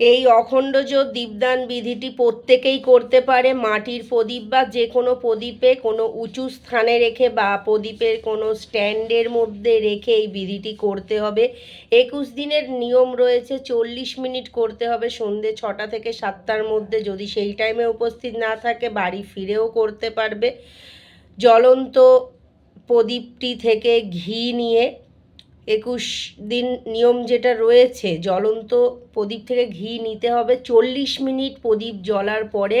এই অখণ্ডজ দীপদান বিধিটি প্রত্যেকেই করতে পারে। মাটির প্রদীপ বা যে কোনো প্রদীপে কোনো উঁচু স্থানে রেখে বা প্রদীপের কোনো স্ট্যান্ডের মধ্যে রেখে এই বিধিটি করতে হবে। একুশ দিনের নিয়ম রয়েছে, চল্লিশ মিনিট করতে হবে। সন্ধে ছটা থেকে সাতটার মধ্যে যদি সেই টাইমে উপস্থিত না থাকে, বাড়ি ফিরেও করতে পারবে। জ্বলন্ত প্রদীপটি থেকে ঘি নিয়ে একুশ দিন নিয়ম যেটা রয়েছে, জ্বলন্ত প্রদীপ থেকে ঘি নিতে হবে। চল্লিশ মিনিট প্রদীপ জ্বলার পরে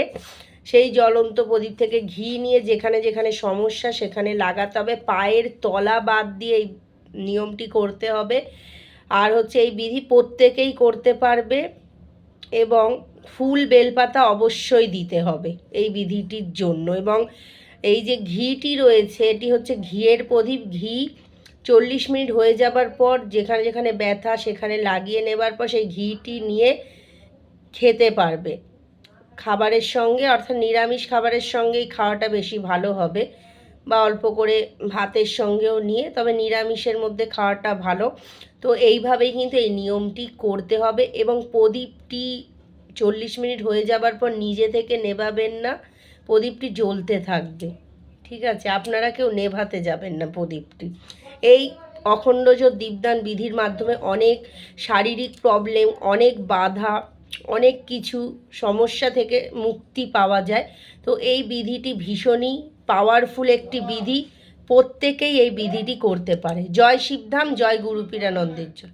সেই জ্বলন্ত প্রদীপ থেকে ঘি নিয়ে যেখানে যেখানে সমস্যা সেখানে লাগাতে হবে। পায়ের তলা বাদ দিয়ে এই নিয়মটি করতে হবে। আর হচ্ছে এই বিধি প্রত্যেকেই করতে পারবে এবং ফুল বেলপাতা অবশ্যই দিতে হবে এই বিধিটির জন্য। এবং এই যে ঘিটি রয়েছে, এটি হচ্ছে ঘিয়ের প্রদীপ। ঘি চল্লিশ মিনিট হয়ে যাবার পর যেখানে যেখানে ব্যথা, সেখানে লাগিয়ে নেবার পর সেই ঘিটি নিয়ে খেতে পারবে। খাবারের সঙ্গে, অর্থাৎ নিরামিষ খাবারের সঙ্গেই খাওয়াটা বেশি ভালো হবে বা অল্প করে ভাতের সঙ্গেও নিয়ে, তবে নিরামিষের মধ্যে খাওয়াটা ভালো। তো এইভাবেই কিন্তু এই নিয়মটি করতে হবে এবং প্রদীপটি চল্লিশ মিনিট হয়ে যাবার পর নিজে থেকে নেভাবেন না, প্রদীপটি জ্বলতে থাকবে। ঠিক আছে? আপনারা কেউ নেভাতে যাবেন না প্রদীপটি। এই অখণ্ডজ দীপদান বিধির মাধ্যমে অনেক শারীরিক প্রবলেম অনেক বাধা, অনেক কিছু সমস্যা থেকে মুক্তি পাওয়া যায়। তো এই বিধিটি ভীষণই পাওয়ারফুল একটি বিধি। প্রত্যেকেই এই বিধিটি করতে পারে। জয় শিবধাম, জয় গুরুপীরানন্দের জয়।